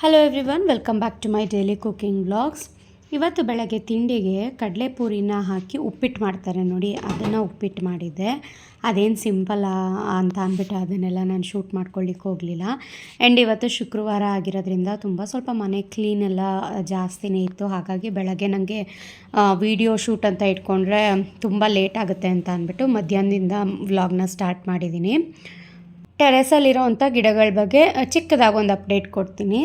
Hello everyone welcome back to my daily cooking blogs ಇವತ್ತು ಬೆಳಗ್ಗೆ ತಿಂಡಿಗೆ ಕಡಲೆಪೂರಿನ ಹಾಕಿ ಉಪ್ಪಿಟ್ಟು ಮಾಡ್ತಾರೆ ನೋಡಿ, ಅದನ್ನು ಉಪ್ಪಿಟ್ಟು ಮಾಡಿದ್ದೆ. ಅದೇನು ಸಿಂಪಲ್ ಅಂತ ಅಂದ್ಬಿಟ್ಟು ಅದನ್ನೆಲ್ಲ ನಾನು ಶೂಟ್ ಮಾಡ್ಕೊಳ್ಳಿಕ್ಕೆ ಹೋಗಲಿಲ್ಲ. ಆ್ಯಂಡ್ ಇವತ್ತು ಶುಕ್ರವಾರ ಆಗಿರೋದ್ರಿಂದ ತುಂಬ ಸ್ವಲ್ಪ ಮನೆ ಕ್ಲೀನ್ ಎಲ್ಲ ಜಾಸ್ತಿನೇ ಇತ್ತು. ಹಾಗಾಗಿ ಬೆಳಗ್ಗೆ ನನಗೆ ವಿಡಿಯೋ ಶೂಟ್ ಅಂತ ಇಟ್ಕೊಂಡ್ರೆ ತುಂಬ ಲೇಟ್ ಆಗುತ್ತೆ ಅಂತ ಅಂದ್ಬಿಟ್ಟು ಮಧ್ಯಾಹ್ನದಿಂದ ವ್ಲಾಗ್ನ ಸ್ಟಾರ್ಟ್ ಮಾಡಿದ್ದೀನಿ. ಟೆರೆಸಲ್ಲಿರೋವಂಥ ಗಿಡಗಳ ಬಗ್ಗೆ ಚಿಕ್ಕದಾಗಿ ಒಂದು ಅಪ್ಡೇಟ್ ಕೊಡ್ತೀನಿ.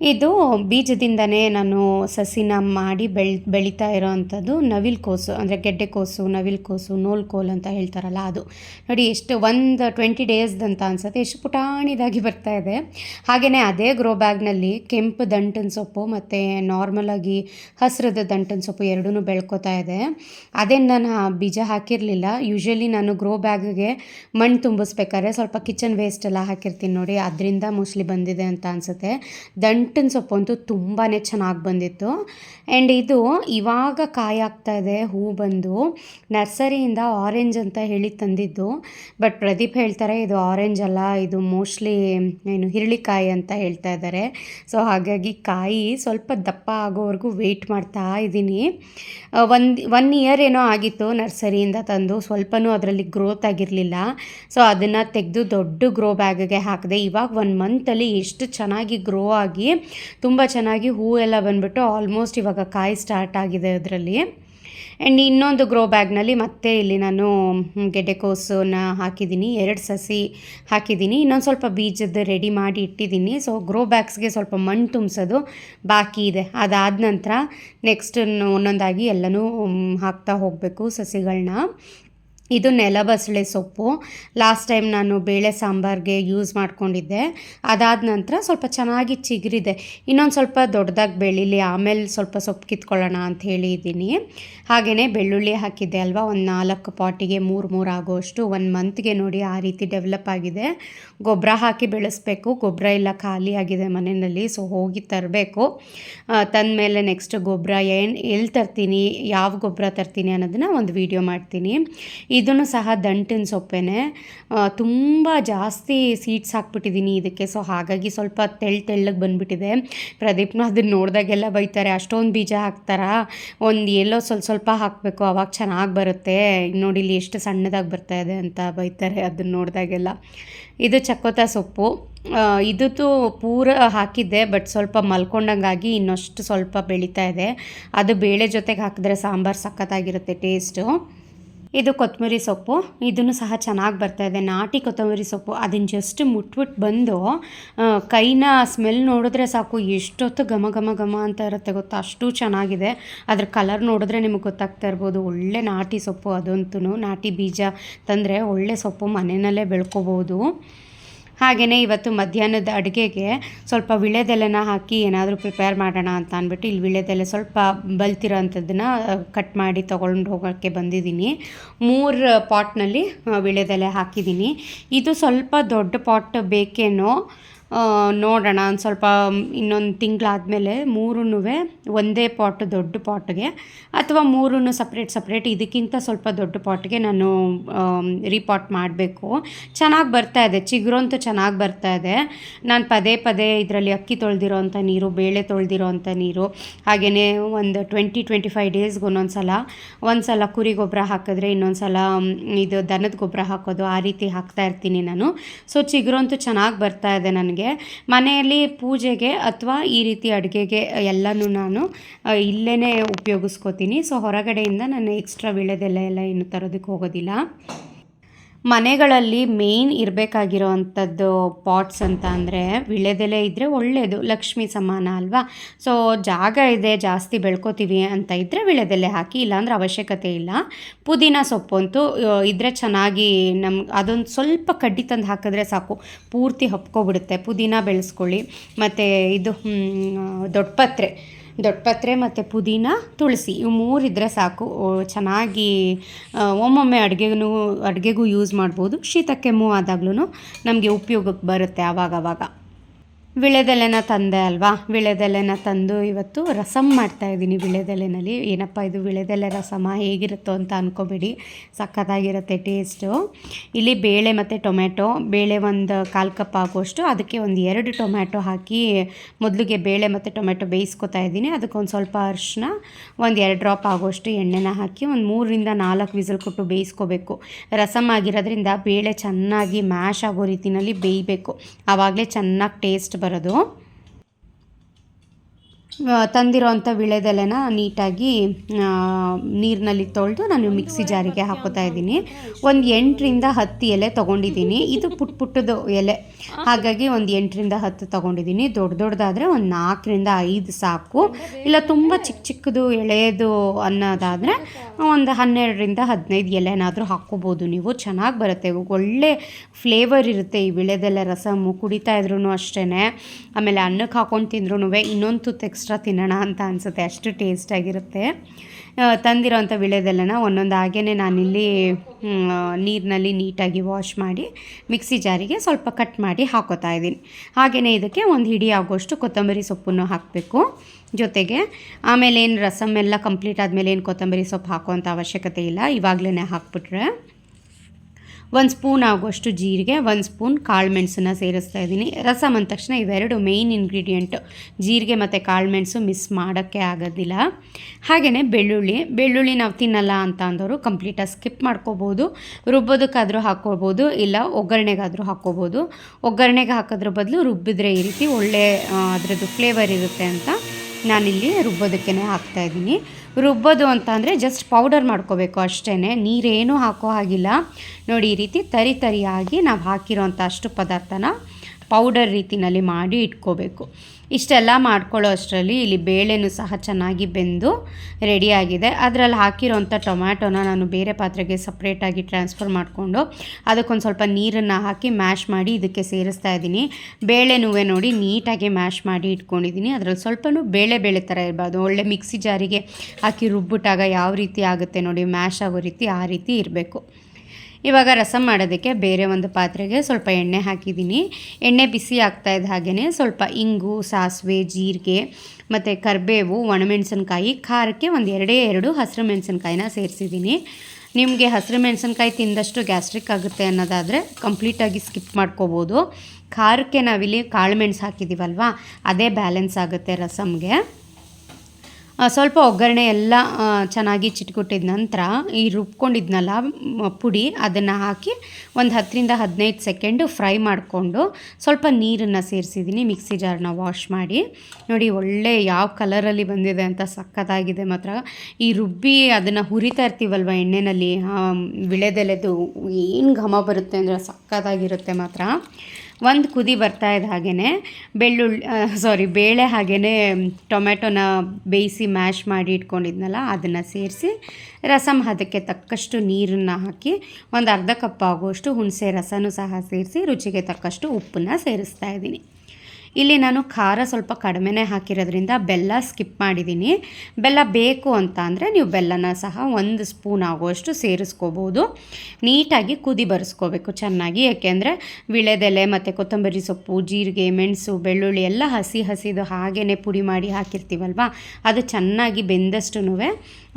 ಇದು ಬೀಜದಿಂದನೇ ನಾನು ಸಸಿನ ಮಾಡಿ ಬೆಳ್, ಬೆಳೀತಾ ಇರೋವಂಥದ್ದು ನವಿಲು ಕೋಸು, ಅಂದರೆ ಗೆಡ್ಡೆಕೋಸು ನವಿಲ್ ಕೋಸು, ನೋಲ್ ಕೋಲ್ ಅಂತ ಹೇಳ್ತಾರಲ್ಲ ಅದು. ನೋಡಿ, ಎಷ್ಟು ಒಂದು ಟ್ವೆಂಟಿ ಡೇಸ್ದಂತ ಅನ್ಸುತ್ತೆ, ಎಷ್ಟು ಪುಟಾಣಿದಾಗಿ ಬರ್ತಾ ಇದೆ. ಹಾಗೆಯೇ ಅದೇ ಗ್ರೋ ಬ್ಯಾಗ್ನಲ್ಲಿ ಕೆಂಪು ದಂಟಿನ ಸೊಪ್ಪು ಮತ್ತು ನಾರ್ಮಲಾಗಿ ಹಸಿರದ ದಂಟಿನ ಸೊಪ್ಪು ಎರಡೂ ಬೆಳ್ಕೊತಾ ಇದೆ. ಅದೇನು ನಾನು ಬೀಜ ಹಾಕಿರಲಿಲ್ಲ. ಯೂಶ್ವಲಿ ನಾನು ಗ್ರೋ ಬ್ಯಾಗ್ಗೆ ಮಣ್ಣು ತುಂಬಿಸ್ಬೇಕಾದ್ರೆ ಸ್ವಲ್ಪ ಕಿಚನ್ ವೇಸ್ಟ್ ಎಲ್ಲ ಹಾಕಿರ್ತೀನಿ ನೋಡಿ, ಅದರಿಂದ ಮೋಸ್ಟ್ಲಿ ಬಂದಿದೆ ಅಂತ ಅನಿಸುತ್ತೆ. ದಂಟು ದಂಟಿನ ಸೊಪ್ಪು ಅಂತೂ ತುಂಬಾ ಚೆನ್ನಾಗಿ ಬಂದಿತ್ತು. ಆ್ಯಂಡ್ ಇದು ಇವಾಗ ಕಾಯಿ ಇದೆ, ಹೂ ಬಂದು. ನರ್ಸರಿಯಿಂದ ಆರೆಂಜ್ ಅಂತ ಹೇಳಿ ತಂದಿದ್ದು. ಬಟ್ ಪ್ರದೀಪ್ ಹೇಳ್ತಾರೆ, ಇದು ಆರೆಂಜ್ ಅಲ್ಲ, ಇದು ಮೋಸ್ಟ್ಲಿ ಏನು ಹಿರಳಿಕಾಯಿ ಅಂತ ಹೇಳ್ತಾ ಇದ್ದಾರೆ. ಸೊ ಹಾಗಾಗಿ ಕಾಯಿ ಸ್ವಲ್ಪ ದಪ್ಪ ಆಗೋವರೆಗೂ ವೆಯ್ಟ್ ಮಾಡ್ತಾ ಇದ್ದೀನಿ. ಒಂದು ಒನ್ ಇಯರ್ ಏನೋ ಆಗಿತ್ತು ನರ್ಸರಿಯಿಂದ ತಂದು, ಸ್ವಲ್ಪನೂ ಅದರಲ್ಲಿ ಗ್ರೋತ್ ಆಗಿರಲಿಲ್ಲ. ಸೊ ಅದನ್ನು ತೆಗೆದು ದೊಡ್ಡ ಗ್ರೋ ಬ್ಯಾಗ್ಗೆ ಹಾಕಿದೆ, ಇವಾಗ ಒನ್ ಮಂತಲ್ಲಿ ಎಷ್ಟು ಚೆನ್ನಾಗಿ ಗ್ರೋ ಆಗಿ ತುಂಬ ಚೆನ್ನಾಗಿ ಹೂ ಎಲ್ಲ ಬಂದ್ಬಿಟ್ಟು ಆಲ್ಮೋಸ್ಟ್ ಇವಾಗ ಕಾಯಿ ಸ್ಟಾರ್ಟ್ ಆಗಿದೆ ಅದರಲ್ಲಿ. ಆ್ಯಂಡ್ ಇನ್ನೊಂದು ಗ್ರೋ ಬ್ಯಾಗ್ನಲ್ಲಿ ಮತ್ತೆ ಇಲ್ಲಿ ನಾನು ಗೆಡ್ಡೆಕೋಸನ್ನ ಹಾಕಿದ್ದೀನಿ, ಎರಡು ಸಸಿ ಹಾಕಿದ್ದೀನಿ. ಇನ್ನೊಂದು ಸ್ವಲ್ಪ ಬೀಜದ ರೆಡಿ ಮಾಡಿ ಇಟ್ಟಿದ್ದೀನಿ. ಸೊ ಗ್ರೋ ಬ್ಯಾಗ್ಸ್ಗೆ ಸ್ವಲ್ಪ ಮಣ್ಣು ತುಂಬಿಸೋದು ಬಾಕಿ ಇದೆ. ಅದಾದ ನಂತರ ನೆಕ್ಸ್ಟ್ ಒಂದೊಂದಾಗಿ ಎಲ್ಲನೂ ಹಾಕ್ತಾ ಹೋಗಬೇಕು ಸಸಿಗಳನ್ನ ಇದು ನೆಲಬಸಳೆ ಸೊಪ್ಪು. ಲಾಸ್ಟ್ ಟೈಮ್ ನಾನು ಬೇಳೆ ಸಾಂಬಾರಿಗೆ ಯೂಸ್ ಮಾಡ್ಕೊಂಡಿದ್ದೆ. ಅದಾದ ನಂತರ ಸ್ವಲ್ಪ ಚೆನ್ನಾಗಿ ಚಿಗುರಿದೆ. ಇನ್ನೊಂದು ಸ್ವಲ್ಪ ದೊಡ್ಡದಾಗಿ ಬೆಳೀಲಿ ಆಮೇಲೆ ಸ್ವಲ್ಪ ಸೊಪ್ಪು ಕಿತ್ಕೊಳ್ಳೋಣ ಅಂತ ಹೇಳಿದ್ದೀನಿ ಹಾಗೆಯೇ ಬೆಳ್ಳುಳ್ಳಿ ಹಾಕಿದ್ದೆ ಅಲ್ವಾ, ಒಂದು ನಾಲ್ಕು ಪಾಟಿಗೆ ಮೂರು ಮೂರು ಆಗೋಷ್ಟು, ಒಂದು ಮಂತ್ಗೆ ನೋಡಿ ಆ ರೀತಿ ಡೆವಲಪ್ ಆಗಿದೆ. ಗೊಬ್ಬರ ಹಾಕಿ ಬೆಳೆಸಬೇಕು. ಗೊಬ್ಬರ ಇಲ್ಲ ಖಾಲಿ ಆಗಿದೆ ಮನೆಯಲ್ಲಿ ಸೊ ಹೋಗಿ ತರಬೇಕು. ತಂದ ಮೇಲೆ ನೆಕ್ಸ್ಟ್ ಗೊಬ್ಬರ ಏನು ಎಲ್ಲಿ ತರ್ತೀನಿ, ಯಾವ ಗೊಬ್ಬರ ತರ್ತೀನಿ ಅನ್ನೋದನ್ನು ಒಂದು ವಿಡಿಯೋ ಮಾಡ್ತೀನಿ. ಇದನ್ನು ಸಹ ದಂಟಿನ ಸೊಪ್ಪೇನೆ. ತುಂಬ ಜಾಸ್ತಿ ಸೀಡ್ಸ್ ಹಾಕ್ಬಿಟ್ಟಿದ್ದೀನಿ ಇದಕ್ಕೆ. ಸೊ ಹಾಗಾಗಿ ಸ್ವಲ್ಪ ತೆಳ್ಳು ತೆಳ್ಳಗೆ ಬಂದುಬಿಟ್ಟಿದೆ. ಪ್ರದೀಪ್ನ ಅದನ್ನ ನೋಡಿದಾಗೆಲ್ಲ ಬೈತಾರೆ, ಅಷ್ಟೊಂದು ಬೀಜ ಹಾಕ್ತಾರಾ? ಒಂದು ಎಲ್ಲೋ ಸ್ವಲ್ಪ ಸ್ವಲ್ಪ ಹಾಕಬೇಕು, ಅವಾಗ ಚೆನ್ನಾಗಿ ಬರುತ್ತೆ. ನೋಡಿ ಇಲ್ಲಿ ಎಷ್ಟು ಸಣ್ಣದಾಗಿ ಬರ್ತಾ ಇದೆ ಅಂತ ಬೈತಾರೆ ಅದನ್ನು ನೋಡಿದಾಗೆಲ್ಲ. ಇದು ಚಕ್ಕೋತ ಸೊಪ್ಪು. ಇದು ಪೂರ ಹಾಕಿದ್ದೆ, ಬಟ್ ಸ್ವಲ್ಪ ಮಲ್ಕೊಂಡಂಗಾಗಿ ಇನ್ನಷ್ಟು ಸ್ವಲ್ಪ ಬೆಳೀತಾ ಇದೆ. ಅದು ಬೇಳೆ ಜೊತೆಗೆ ಹಾಕಿದ್ರೆ ಸಾಂಬಾರು ಸಖತ್ತಾಗಿರುತ್ತೆ ಟೇಸ್ಟು. ಇದು ಕೊತ್ತಂಬರಿ ಸೊಪ್ಪು. ಇದನ್ನು ಸಹ ಚೆನ್ನಾಗಿ ಬರ್ತಾ ಇದೆ. ನಾಟಿ ಕೊತ್ತಂಬರಿ ಸೊಪ್ಪು. ಅದನ್ನು ಜಸ್ಟ್ ಮುಟ್ಬಿಟ್ಟು ಬಂದು ಕೈನ ಸ್ಮೆಲ್ ನೋಡಿದ್ರೆ ಸಾಕು. ಎಷ್ಟೊತ್ತು ಘಮ ಘಮ ಘಮ ಅಂತ ಇರುತ್ತೆ ಗೊತ್ತಾ? ಅಷ್ಟು ಚೆನ್ನಾಗಿದೆ. ಅದ್ರ ಕಲರ್ ನೋಡಿದ್ರೆ ನಿಮಗೆ ಗೊತ್ತಾಗ್ತಾ ಇರ್ಬೋದು. ಒಳ್ಳೆ ನಾಟಿ ಸೊಪ್ಪು ಅದಂತೂ ನಾಟಿ ಬೀಜ ತಂದರೆ ಒಳ್ಳೆ ಸೊಪ್ಪು ಮನೆಯಲ್ಲೇ ಬೆಳ್ಕೊಬೋದು. ಹಾಗೆಯೇ ಇವತ್ತು ಮಧ್ಯಾಹ್ನದ ಅಡುಗೆಗೆ ಸ್ವಲ್ಪ ವಿಳೆದೆಲೆನ ಹಾಕಿ ಏನಾದರೂ ಪ್ರಿಪೇರ್ ಮಾಡೋಣ ಅಂತ ಅಂದ್ಬಿಟ್ಟು ಇಲ್ಲಿ ವಿಳೆದೆಲೆ ಸ್ವಲ್ಪ ಬಲ್ತಿರೋ ಅಂಥದ್ದನ್ನು ಕಟ್ ಮಾಡಿ ತೊಗೊಂಡು ಹೋಗೋಕ್ಕೆ ಬಂದಿದ್ದೀನಿ. ಮೂರು ಪಾಟ್ನಲ್ಲಿ ವಿಳೆದೆಲೆ ಹಾಕಿದ್ದೀನಿ. ಇದು ಸ್ವಲ್ಪ ದೊಡ್ಡ ಪಾಟ್ ಬೇಕೇನೋ ನೋಡೋಣ. ಒಂದು ಸ್ವಲ್ಪ ಇನ್ನೊಂದು ತಿಂಗಳಾದಮೇಲೆ ಮೂರೂ ಒಂದೇ ಪಾಟ್ ದೊಡ್ಡ ಪಾಟ್ಗೆ, ಅಥವಾ ಮೂರೂ ಸಪ್ರೇಟ್ ಸಪ್ರೇಟ್, ಇದಕ್ಕಿಂತ ಸ್ವಲ್ಪ ದೊಡ್ಡ ಪಾಟ್ಗೆ ನಾನು ರೀಪಾಟ್ ಮಾಡಬೇಕು. ಚೆನ್ನಾಗಿ ಬರ್ತಾ ಇದೆ. ಚಿಗುರಂತೂ ಚೆನ್ನಾಗಿ ಬರ್ತಾ ಇದೆ. ನಾನು ಪದೇ ಪದೇ ಇದರಲ್ಲಿ ಅಕ್ಕಿ ತೊಳೆದಿರೋ ಅಂಥ ನೀರು, ಬೇಳೆ ತೊಳೆದಿರೋ ಅಂಥ ನೀರು ಹಾಗೆಯೇ ಒಂದು ಟ್ವೆಂಟಿ ಟ್ವೆಂಟಿ ಫೈವ್ ಡೇಸ್ಗೆ ಒಂದೊಂದು ಸಲ ಒಂದು ಸಲ ಕುರಿ ಗೊಬ್ಬರ ಹಾಕಿದ್ರೆ ಇನ್ನೊಂದು ಸಲ ಇದು ದನದ ಗೊಬ್ಬರ ಹಾಕೋದು ಆ ರೀತಿ ಹಾಕ್ತಾ ಇರ್ತೀನಿ ನಾನು. ಸೊ ಚಿಗುರಂತೂ ಚೆನ್ನಾಗಿ ಬರ್ತಾ ಇದೆ ನನಗೆ. ನನಗೆ ಮನೆಯಲ್ಲಿ ಪೂಜೆಗೆ ಅಥವಾ ಈ ರೀತಿ ಅಡುಗೆಗೆ ಎಲ್ಲನೂ ನಾನು ಇಲ್ಲೇ ಉಪಯೋಗಿಸ್ಕೋತೀನಿ. ಸೊ ಹೊರಗಡೆಯಿಂದ ನಾನು ಎಕ್ಸ್ಟ್ರಾ ವೀಳ್ಯದೆಲೆ ಎಲ್ಲ ಏನು ತರೋದಕ್ಕೆ ಹೋಗೋದಿಲ್ಲ. ಮನೆಗಳಲ್ಲಿ ಮೇನ್ ಇರಬೇಕಾಗಿರೋ ಅಂಥದ್ದು ಪಾಟ್ಸ್ ಅಂತ ಅಂದರೆ ವಿಳೆದೆಲೆ ಇದ್ದರೆ ಒಳ್ಳೆಯದು ಲಕ್ಷ್ಮಿ ಸಮಾನ ಅಲ್ವಾ? ಸೊ ಜಾಗ ಇದೆ, ಜಾಸ್ತಿ ಬೆಳ್ಕೋತೀವಿ ಅಂತ ಇದ್ದರೆ ವಿಳೆದೆಲೆ ಹಾಕಿ, ಇಲ್ಲಾಂದ್ರೆ ಅವಶ್ಯಕತೆ ಇಲ್ಲ. ಪುದೀನ ಸೊಪ್ಪು ಅಂತೂ ಇದ್ದರೆ ಚೆನ್ನಾಗಿ ನಮ್ಗೆ ಅದೊಂದು ಸ್ವಲ್ಪ ಕಡ್ಡಿ ತಂದು ಹಾಕಿದ್ರೆ ಸಾಕು. ಪೂರ್ತಿ ಹಪ್ಕೊಬಿಡುತ್ತೆ. ಪುದೀನ ಬೆಳೆಸ್ಕೊಳ್ಳಿ. ಮತ್ತು ಇದು ದೊಡ್ಡಪತ್ರೆ ದೊಡ್ಡಪತ್ರೆ ಮತ್ತು ಪುದೀನ ತುಳಸಿ. ಇವು ಮೂರಿದ್ರೆ ಸಾಕು. ಚೆನ್ನಾಗಿ ಒಮ್ಮೊಮ್ಮೆ ಅಡುಗೆಗೂ ಅಡುಗೆಗೂ ಯೂಸ್ ಮಾಡ್ಬೋದು. ಶೀತ ಕೆಮ್ಮು ಆದಾಗ್ಲೂ ನಮಗೆ ಉಪಯೋಗಕ್ಕೆ ಬರುತ್ತೆ ಆವಾಗವಾಗ ವಿಳೆದೆಲೆನ ತಂದೆ ಅಲ್ವಾ? ವಿಳೆದೆಲೆನ ತಂದು ಇವತ್ತು ರಸಮ್ ಮಾಡ್ತಾಯಿದ್ದೀನಿ ವಿಳೆದೆಲೆನಲ್ಲಿ. ಏನಪ್ಪ ಇದು ವಿಳೆದೆಲೆ ರಸಮ? ಹೇಗಿರುತ್ತೋ ಅಂತ ಅಂದ್ಕೋಬೇಡಿ ಸಖತ್ತಾಗಿರುತ್ತೆ ಟೇಸ್ಟು. ಇಲ್ಲಿ ಬೇಳೆ ಮತ್ತು ಟೊಮೆಟೊ ಬೇಳೆ ಒಂದು ಕಾಲು ಕಪ್ ಆಗುವಷ್ಟು ಅದಕ್ಕೆ ಒಂದು ಎರಡು ಟೊಮ್ಯಾಟೊ ಹಾಕಿ ಮೊದಲಿಗೆ ಬೇಳೆ ಮತ್ತು ಟೊಮೆಟೊ ಬೇಯಿಸ್ಕೊತಾ ಇದ್ದೀನಿ. ಅದಕ್ಕೊಂದು ಸ್ವಲ್ಪ ಅರಿಶಿನ ಒಂದು ಎರಡು ಡ್ರಾಪ್ ಆಗುವಷ್ಟು ಎಣ್ಣೆನ ಹಾಕಿ ಒಂದು ಮೂರರಿಂದ ನಾಲ್ಕು ವಿಸಲ್ ಕೊಟ್ಟು ಬೇಯಿಸ್ಕೋಬೇಕು. ರಸಮ್ ಆಗಿರೋದ್ರಿಂದ ಬೇಳೆ ಚೆನ್ನಾಗಿ ಮ್ಯಾಶ್ ಆಗೋ ರೀತಿಯಲ್ಲಿ ಬೇಯಬೇಕು. ಆವಾಗಲೇ ಚೆನ್ನಾಗಿ ಟೇಸ್ಟ್ வரதும் ತಂದಿರೋವಂಥ ವಿಳೆದೆಲೆನ ನೀಟಾಗಿ ನೀರಿನಲ್ಲಿ ತೊಳೆದು ನಾನು ಮಿಕ್ಸಿ ಜಾರಿಗೆ ಹಾಕೋತಾ ಇದ್ದೀನಿ. ಒಂದು ಎಂಟರಿಂದ ಹತ್ತು ಎಲೆ ತೊಗೊಂಡಿದ್ದೀನಿ. ಇದು ಪುಟ್ ಪುಟ್ಟದು ಎಲೆ. ಹಾಗಾಗಿ ಒಂದು ಎಂಟರಿಂದ ಹತ್ತು ತೊಗೊಂಡಿದ್ದೀನಿ. ದೊಡ್ಡ ದೊಡ್ಡದಾದರೆ ಒಂದು ನಾಲ್ಕರಿಂದ ಐದು ಸಾಕು. ಇಲ್ಲ, ತುಂಬ ಚಿಕ್ಕ ಚಿಕ್ಕದು, ಎಳೆಯದು ಅನ್ನೋದಾದರೆ ಒಂದು ಹನ್ನೆರಡರಿಂದ ಹದಿನೈದು ಎಲೆನಾದರೂ ಹಾಕ್ಕೋಬೋದು ನೀವು. ಚೆನ್ನಾಗಿ ಬರುತ್ತೆ. ಒಳ್ಳೆ ಫ್ಲೇವರ್ ಇರುತ್ತೆ ಈ ವಿಳೆದೆಲೆ ರಸಮು. ಕುಡಿತಾ ಇದ್ರೂ ಅಷ್ಟೇ ಆಮೇಲೆ ಅನ್ನಕ್ಕೆ ಹಾಕೊಂಡು ತಿಂದ್ರೂ ಇನ್ನೊಂದು ತುತ್ತು ಎಕ್ಸ್ಟ್ರಾ ತಿನ್ನೋಣ ಅಂತ ಅನಿಸುತ್ತೆ. ಅಷ್ಟು ಟೇಸ್ಟಾಗಿರುತ್ತೆ ತಂದಿರೋಂಥ ವಿಳೆದೆಲ್ಲನ ಒಂದೊಂದು ಹಾಗೇ ನಾನಿಲ್ಲಿ ನೀರಿನಲ್ಲಿ ನೀಟಾಗಿ ವಾಶ್ ಮಾಡಿ, ಮಿಕ್ಸಿ ಜಾರಿಗೆ ಸ್ವಲ್ಪ ಕಟ್ ಮಾಡಿ ಹಾಕೋತಾ ಇದ್ದೀನಿ. ಹಾಗೆಯೇ ಇದಕ್ಕೆ ಒಂದು ಹಿಡಿ ಆಗೋಷ್ಟು ಕೊತ್ತಂಬರಿ ಸೊಪ್ಪನ್ನು ಹಾಕಬೇಕು. ಜೊತೆಗೆ ಆಮೇಲೆ ಏನು ರಸಮ್ ಎಲ್ಲ ಕಂಪ್ಲೀಟ್ ಆದಮೇಲೆ ಏನು ಕೊತ್ತಂಬರಿ ಸೊಪ್ಪು ಹಾಕೋವಂಥ ಅವಶ್ಯಕತೆ ಇಲ್ಲ. ಇವಾಗಲೇ ಹಾಕ್ಬಿಟ್ರೆ ಒಂದು ಸ್ಪೂನ್ ಆಗುವಷ್ಟು ಜೀರಿಗೆ, ಒಂದು ಸ್ಪೂನ್ ಕಾಳು ಮೆಣಸನ್ನು ಸೇರಿಸ್ತಾ ಇದ್ದೀನಿ ರಸಮ್ ಅಂದ ತಕ್ಷಣ ಇವೆರಡು ಮೇಯ್ನ್ ಇಂಗ್ರೀಡಿಯೆಂಟು ಜೀರಿಗೆ ಮತ್ತು ಕಾಳು ಮೆಣಸು ಮಿಸ್ ಮಾಡೋಕ್ಕೆ ಆಗೋದಿಲ್ಲ. ಹಾಗೆಯೇ ಬೆಳ್ಳುಳ್ಳಿ. ಬೆಳ್ಳುಳ್ಳಿ ನಾವು ತಿನ್ನಲ್ಲ ಅಂತ ಅಂದವರು ಕಂಪ್ಲೀಟಾಗಿ ಸ್ಕಿಪ್ ಮಾಡ್ಕೋಬೋದು. ರುಬ್ಬೋದಕ್ಕಾದರೂ ಹಾಕ್ಕೋಬೋದು ಇಲ್ಲ ಒಗ್ಗರಣೆಗಾದರೂ ಹಾಕ್ಕೋಬೋದು ಒಗ್ಗರಣೆಗೆ ಹಾಕೋದ್ರ ಬದಲು ರುಬ್ಬಿದ್ರೆ ಈ ರೀತಿ ಒಳ್ಳೆ ಅದರದ್ದು ಫ್ಲೇವರ್ ಇರುತ್ತೆ ಅಂತ ನಾನಿಲ್ಲಿ ರುಬ್ಬೋದಕ್ಕೆ ಹಾಕ್ತಾಯಿದ್ದೀನಿ ರುಬ್ಬೋದು ಅಂತ ಅಂದರೆ ಜಸ್ಟ್ ಪೌಡರ್ ಮಾಡ್ಕೋಬೇಕು ಅಷ್ಟೇ ನೀರೇನೂ ಹಾಕೋ ಹಾಗಿಲ್ಲ. ನೋಡಿ, ಈ ರೀತಿ ತರಿ ತರಿಯಾಗಿ ನಾವು ಹಾಕಿರೋಂಥ ಅಷ್ಟು ಪದಾರ್ಥನ ಪೌಡರ್ ರೀತಿಯಲ್ಲಿ ಮಾಡಿ ಇಟ್ಕೋಬೇಕು. ಇಷ್ಟೆಲ್ಲ ಮಾಡ್ಕೊಳ್ಳೋ ಅಷ್ಟರಲ್ಲಿ ಇಲ್ಲಿ ಬೇಳೆನೂ ಸಹ ಚೆನ್ನಾಗಿ ಬೆಂದು ರೆಡಿಯಾಗಿದೆ ಅದರಲ್ಲಿ ಹಾಕಿರೋಂಥ ಟೊಮ್ಯಾಟೊನ ನಾನು ಬೇರೆ ಪಾತ್ರೆಗೆ ಸಪ್ರೇಟಾಗಿ ಟ್ರಾನ್ಸ್ಫರ್ ಮಾಡಿಕೊಂಡು ಅದಕ್ಕೊಂದು ಸ್ವಲ್ಪ ನೀರನ್ನು ಹಾಕಿ ಮ್ಯಾಶ್ ಮಾಡಿ ಇದಕ್ಕೆ ಸೇರಿಸ್ತಾ ಇದ್ದೀನಿ. ಬೇಳೆನೂ ನೋಡಿ ನೀಟಾಗಿ ಮ್ಯಾಶ್ ಮಾಡಿ ಇಟ್ಕೊಂಡಿದ್ದೀನಿ. ಅದರಲ್ಲಿ ಸ್ವಲ್ಪನೂ ಬೇಳೆ ಬೇಳೆ ಥರ ಇರಬಾರ್ದು ಒಳ್ಳೆ ಮಿಕ್ಸಿ ಜಾರಿಗೆ ಹಾಕಿ ರುಬ್ಬಿಟ್ಟಾಗ ಯಾವ ರೀತಿ ಆಗುತ್ತೆ ನೋಡಿ ಮ್ಯಾಶ್ ಆಗೋ ರೀತಿ ಆ ರೀತಿ ಇರಬೇಕು. ಇವಾಗ ರಸಮ್ ಮಾಡೋದಕ್ಕೆ ಬೇರೆ ಒಂದು ಪಾತ್ರೆಗೆ ಸ್ವಲ್ಪ ಎಣ್ಣೆ ಹಾಕಿದ್ದೀನಿ. ಎಣ್ಣೆ ಬಿಸಿ ಆಗ್ತಾ ಇದ್ದ ಹಾಗೆಯೇ ಸ್ವಲ್ಪ ಇಂಗು, ಸಾಸಿವೆ, ಜೀರಿಗೆ ಮತ್ತು ಕರಿಬೇವು, ಒಣಮೆಣಸಿನ್ಕಾಯಿ, ಖಾರಕ್ಕೆ ಒಂದು ಎರಡೇ ಎರಡು ಹಸಿರು ಮೆಣಸಿನ್ಕಾಯಿನ ಸೇರಿಸಿದ್ದೀನಿ. ನಿಮಗೆ ಹಸಿರು ಮೆಣಸಿನ್ಕಾಯಿ ತಿಂದಷ್ಟು ಗ್ಯಾಸ್ಟ್ರಿಕ್ ಆಗುತ್ತೆ ಅನ್ನೋದಾದರೆ ಕಂಪ್ಲೀಟಾಗಿ ಸ್ಕಿಪ್ ಮಾಡ್ಕೋಬೋದು. ಖಾರಕ್ಕೆ ನಾವಿಲ್ಲಿ ಕಾಳು ಮೆಣಸು ಹಾಕಿದ್ದೀವಲ್ವ ಅದೇ ಬ್ಯಾಲೆನ್ಸ್ ಆಗುತ್ತೆ ರಸಮ್ಗೆ ಸ್ವಲ್ಪ ಒಗ್ಗರಣೆ ಎಲ್ಲ ಚೆನ್ನಾಗಿ ಚಿಟ್ಕೊಟ್ಟಿದ ನಂತರ ಈ ರುಬ್ಕೊಂಡಿದ್ನಲ್ಲ ಪುಡಿ, ಅದನ್ನು ಹಾಕಿ ಒಂದು ಹತ್ತರಿಂದ ಹದಿನೈದು ಸೆಕೆಂಡು ಫ್ರೈ ಮಾಡಿಕೊಂಡು ಸ್ವಲ್ಪ ನೀರನ್ನು ಸೇರಿಸಿದ್ದೀನಿ ಮಿಕ್ಸಿ ಜಾರನ್ನ ವಾಶ್ ಮಾಡಿ. ನೋಡಿ, ಒಳ್ಳೆ ಯಾವ ಕಲರಲ್ಲಿ ಬಂದಿದೆ ಅಂತ ಸಖತ್ತಾಗಿದೆ ಮಾತ್ರ. ಈ ರುಬ್ಬಿ ಅದನ್ನು ಹುರಿತಾ ಇರ್ತೀವಲ್ವ ಎಣ್ಣೆಯಲ್ಲಿ ವಿಳೆದೆಲೆದು, ಏನು ಘಮ ಬರುತ್ತೆ ಅಂದರೆ ಸಖತ್ತಾಗಿರುತ್ತೆ ಮಾತ್ರ. ಒಂದು ಕುದಿ ಬರ್ತಾ ಇದ್ದ ಹಾಗೆಯೇ ಬೆಳ್ಳುಳ್ಳಿ ಸಾರಿ ಬೇಳೆ ಹಾಗೆಯೇ ಟೊಮೆಟೊನ ಬೇಯಿಸಿ ಮ್ಯಾಶ್ ಮಾಡಿ ಇಟ್ಕೊಂಡಿದ್ನಲ್ಲ, ಅದನ್ನು ಸೇರಿಸಿ ರಸಮ್ ಅದಕ್ಕೆ ತಕ್ಕಷ್ಟು ನೀರನ್ನು ಹಾಕಿ ಒಂದು ಅರ್ಧ ಕಪ್ ಆಗುವಷ್ಟು ಹುಣಸೆ ರಸನೂ ಸಹ ಸೇರಿಸಿ ರುಚಿಗೆ ತಕ್ಕಷ್ಟು ಉಪ್ಪನ್ನು ಸೇರಿಸ್ತಾ ಇದ್ದೀನಿ. ಇಲ್ಲಿ ನಾನು ಖಾರ ಸ್ವಲ್ಪ ಕಡಿಮೆನೇ ಹಾಕಿರೋದ್ರಿಂದ ಬೆಲ್ಲ ಸ್ಕಿಪ್ ಮಾಡಿದ್ದೀನಿ. ಬೆಲ್ಲ ಬೇಕು ಅಂತ ಅಂದರೆ ನೀವು ಬೆಲ್ಲನ ಸಹ ಒಂದು ಸ್ಪೂನ್ ಆಗುವಷ್ಟು ಸೇರಿಸ್ಕೋಬೋದು. ನೀಟಾಗಿ ಕುದಿ ಬರೆಸ್ಕೋಬೇಕು ಚೆನ್ನಾಗಿ, ಯಾಕೆಂದರೆ ವಿಳೆದೆಲೆ ಮತ್ತು ಕೊತ್ತಂಬರಿ ಸೊಪ್ಪು, ಜೀರಿಗೆ, ಮೆಣಸು, ಬೆಳ್ಳುಳ್ಳಿ ಎಲ್ಲ ಹಸಿ ಹಸಿದು ಹಾಗೇ ಪುಡಿ ಮಾಡಿ ಹಾಕಿರ್ತೀವಲ್ವ? ಅದು ಚೆನ್ನಾಗಿ ಬೆಂದಷ್ಟು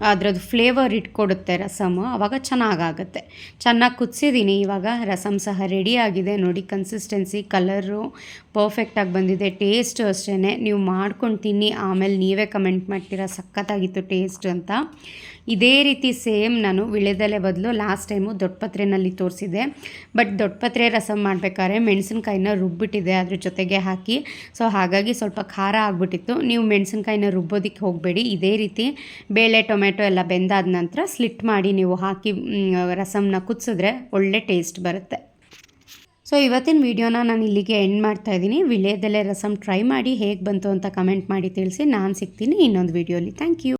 ಅದರದ್ದು ಫ್ಲೇವರ್ ಇಟ್ಕೊಡುತ್ತೆ ರಸಮ್ ಆವಾಗ ಚೆನ್ನಾಗಾಗುತ್ತೆ. ಚೆನ್ನಾಗಿ ಕುದಿಸಿದ್ದೀನಿ ಇವಾಗ ರಸಮ್ ಸಹ ರೆಡಿಯಾಗಿದೆ ನೋಡಿ ಕನ್ಸಿಸ್ಟೆನ್ಸಿ ಕಲರು ಪರ್ಫೆಕ್ಟಾಗಿ ಬಂದಿದೆ. ಟೇಸ್ಟು ಅಷ್ಟೇ ನೀವು ಮಾಡ್ಕೊಂಡು ತಿನ್ನಿ. ಆಮೇಲೆ ನೀವೇ ಕಮೆಂಟ್ ಮಾಡ್ತೀರಾ. ಸಖತ್ತಾಗಿತ್ತು ಟೇಸ್ಟ್ ಅಂತ. ಇದೇ ರೀತಿ ಸೇಮ್ ನಾನು ವಿಳೆದೆಲೆ ಬದಲು ಲಾಸ್ಟ್ ಟೈಮು ದೊಡ್ಡಪತ್ರೆನಲ್ಲಿ ತೋರಿಸಿದೆ ಬಟ್ ದೊಡ್ಡಪತ್ರೆ ರಸಮ್ ಮಾಡಬೇಕಾದ್ರೆ ಮೆಣಸಿನ್ಕಾಯಿನ ರುಬ್ಬಿಟ್ಟಿದೆ ಅದ್ರ ಜೊತೆಗೆ ಹಾಕಿ. ಸೊ, ಹಾಗಾಗಿ ಸ್ವಲ್ಪ ಖಾರ ಆಗಿಬಿಟ್ಟಿತ್ತು. ನೀವು ಮೆಣಸಿನ್ಕಾಯಿನ ರುಬ್ಬೋದಕ್ಕೆ ಹೋಗಬೇಡಿ. ಇದೇ ರೀತಿ ಬೇಳೆ ಟೊಮೆಟೊ ಎಲ್ಲ ಬೆಂದಾದ ನಂತರ ಸ್ಲಿಟ್ ಮಾಡಿ ನೀವು ಹಾಕಿ ರಸಮ್ನ ಕುದಿಸಿದ್ರೆ ಒಳ್ಳೆ ಟೇಸ್ಟ್ ಬರುತ್ತೆ. ಸೊ ಇವತ್ತಿನ ವೀಡಿಯೋನ ನಾನು ಇಲ್ಲಿಗೆ ಎಂಡ್ ಮಾಡ್ತಾ ಇದ್ದೀನಿ. ವಿಳೆದೆಲೆ ರಸಮ್ ಟ್ರೈ ಮಾಡಿ ಹೇಗೆ ಬಂತು ಅಂತ ಕಮೆಂಟ್ ಮಾಡಿ ತಿಳಿಸಿ. ನಾನು ಸಿಗ್ತೀನಿ ಇನ್ನೊಂದು ವೀಡಿಯೋಲಿ ಥ್ಯಾಂಕ್ ಯು